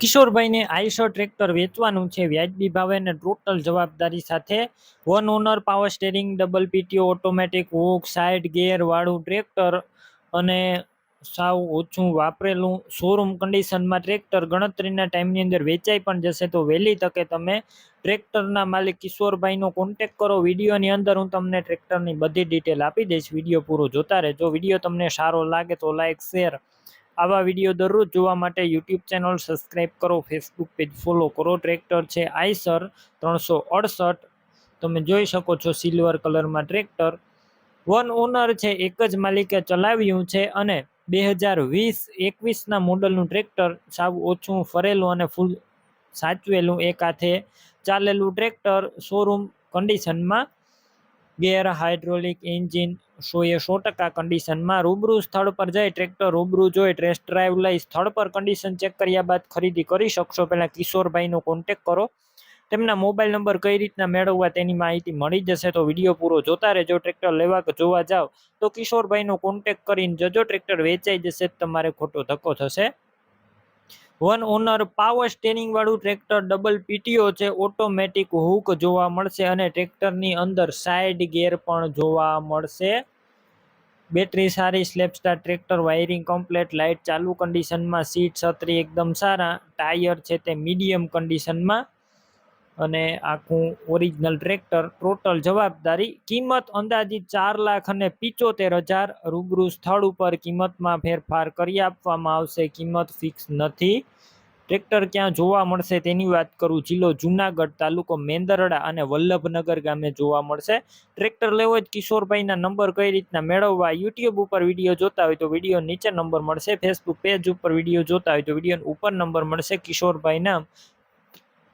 કિશોરભાઈને Eicher tractor વેચવાનું છે. વ્યાજબી ભાવે અને ટોટલ જવાબદારી સાથે one owner power steering, double PTO, automatic hook side ગેરવાળું tractor અને સાવ ઓછું વાપરેલું શોરૂમ કન્ડિશનમાં ટ્રેક્ટર ગણતરીના ટાઈમની અંદર વેચાઈ પણ જશે. તો વહેલી તકે તમે ટ્રેક્ટરના માલિક કિશોરભાઈનો કોન્ટેક કરો. વિડીયોની અંદર હું તમને ટ્રેક્ટરની બધી ડિટેલ આપી દઈશ. વીડિયો પૂરો જોતા રહેજો. વીડિયો તમને સારો લાગે તો લાઇક શેર આવા વીડિયો દરરોજ જોવા માટે યુટ્યુબ ચેનલ સબસ્ક્રાઈબ કરો ફેસબુક પેજ ફોલો કરો. ટ્રેક્ટર છે આઈસર ત્રણસો અડસઠ. તમે જોઈ શકો છો સિલ્વર કલરમાં ટ્રેક્ટર. વન ઓનર છે, એક જ માલિકે ચલાવ્યું છે અને બે હજાર વીસ એકવીસના મોડલનું ટ્રેક્ટર સાવ ઓછું ફરેલું અને ફૂલ સાચવેલું એક હાથે ચાલેલું ટ્રેક્ટર શોરૂમ કન્ડિશનમાં ગેર હાઇડ્રોલિક એન્જિન સો એ સો ટકા કન્ડિશનમાં રૂબરૂ સ્થળ પર જઈ ટ્રેક્ટર રૂબરૂ જોઈ ટેસ્ટ ડ્રાઈવ લઈ સ્થળ પર કન્ડિશન ચેક કર્યા બાદ ખરીદી કરી શકશો. પહેલાં કિશોરભાઈનો કોન્ટેક કરો. તેમના મોબાઈલ નંબર કઈ રીતના મેળવવા તેની માહિતી મળી જશે તો વીડિયો પૂરો જોતા રહેજો. ટ્રેક્ટર લેવા કે જોવા જાઓ તો કિશોરભાઈનો કોન્ટેક કરીને જજો. ટ્રેક્ટર વેચાઈ જશે, તમારે ખોટો ધક્કો થશે. વન ઓનર પાવર સ્ટેરિંગ વાળું ટ્રેક્ટર ડબલ પીટીઓ છે ઓટોમેટિક હુક જોવા મળશે અને ટ્રેક્ટરની અંદર સાઇડ ગેર પણ જોવા મળશે. બેટરી સારી સ્લેપસ્ટાર ટ્રેક્ટર વાયરિંગ કમ્પ્લેટ લાઇટ ચાલુ કન્ડિશનમાં સીટ છત્રી એકદમ સારા ટાયર છે તે મીડિયમ કન્ડિશનમાં અને આખું ઓરિજિનલ ટ્રેક્ટર ટોટલ જવાબદારી કિંમત અંદાજિત ચાર લાખ અને પિચોતેર હજાર. રૂબરૂ સ્થળ ઉપર કિંમતમાં ફેરફાર કરી આપવામાં આવશે. કિંમત ફિક્સ નથી. ટ્રેક્ટર ક્યાં જોવા મળશે તેની વાત કરું. જિલ્લો જુનાગઢ તાલુકો મેંદરડા અને વલ્લભનગર ગામે જોવા મળશે. ટ્રેક્ટર લેવો જ કિશોરભાઈના નંબર કઈ રીતના મેળવવા? યુટ્યુબ ઉપર વીડિયો જોતા હોય તો વીડિયો નીચે નંબર મળશે. ફેસબુક પેજ ઉપર વીડિયો જોતા હોય તો વીડિયો ઉપર નંબર મળશે. કિશોરભાઈના